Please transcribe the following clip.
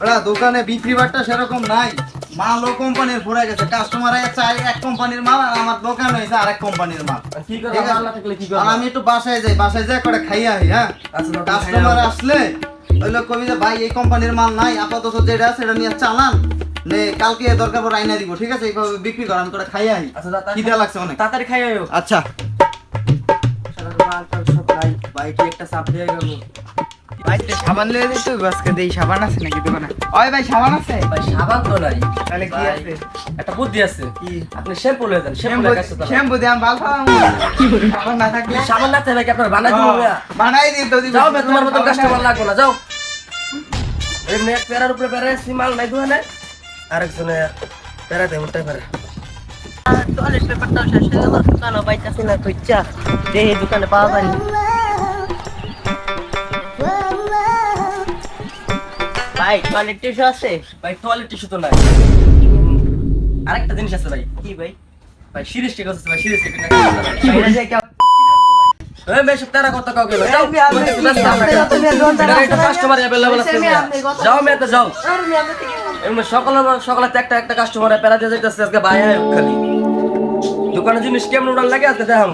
ওরা দোকানে বিক্রি বাট্টা সেরকম নাই। মালও কোম্পানির ফুরে গেছে। কাস্টমার চাই এক কোম্পানির মাল আর আমার দোকান হয়েছে আরেক কোম্পানির মাল। আর কি ঠিক আছে? মাল না থাকলে কি আর আমি একটু বাসায় যাই বাসায় যাই করে খাইয়া আহি হ্যাঁ? আচ্ছা, কাস্টমার খাইয়া আও। আসলে ওইলো কবি যে ভাই এই কোম্পানির মাল নাই আপাতত যেটা আছে সেটা নিয়ে চালান। নে কালকে দরকার পড়ে আইনা দিব ঠিক আছে? এইভাবে বিক্রি কর আমি করে খাইয়া আহি। আচ্ছা খিদা লাগছে অনেক। তাড়াতাড়ি খাই আয়ো আচ্ছা। মাল সব নাই। বাইকে একটা চাপ দিয়ে গেল ভাই তো সাবান লয়ে তো আজকে দেই সাবান আছে নাকি দোকানে? ওই ভাই সাবান আছে? ভাই সাবান তো নাই। তাহলে কি আছে? একটা বুদ্ধি আছে। কি? আপনি শ্যাম্পু লয়ে যান শ্যাম্পু শ্যাম্পু লেগে আছে দাদা। শ্যাম্পু দিয়ে আমি বাল খাওয়াম সাবান না থাকলে সাবান না থাকলে কি আপনার বানাই দিব বানাই দিই তো দিবি। যাও বে তোমার মতো কাস্টমার লাগবে না যাও। এমনি এক প্যারার উপরে প্যারা এসছি মাল নাই দোকানে আরেকজনে প্যারা দেয় উল্টা প্যারা টয়লেট পেপারটাও শেষ হয়ে গেল। দোকানও পাইতেছি না খুঁজছা দেখি দোকানে পাওয়া যায় ভাই টয়লেট টিস্যু আছে? ভাই টয়লেট টিস্যু তো নাই। আরেকটা জিনিস আছে ভাই। কি ভাই? ভাই সিরিজ ঠিক আছে ভাই সিরিজ ঠিক না বাইরে যাই কেউ- এই বেশ তারা কত কাউকে ভাই? যাও আমি- আমি- কাস্টমার আছে যাও যাও। এমনি সকালে সকালে একটা একটা কাস্টমার প্যারা দিয়ে যাইতেছে আজকে ভাই খালি। দোকানে জিনিস কেমন লাগে আজকে দেখাম।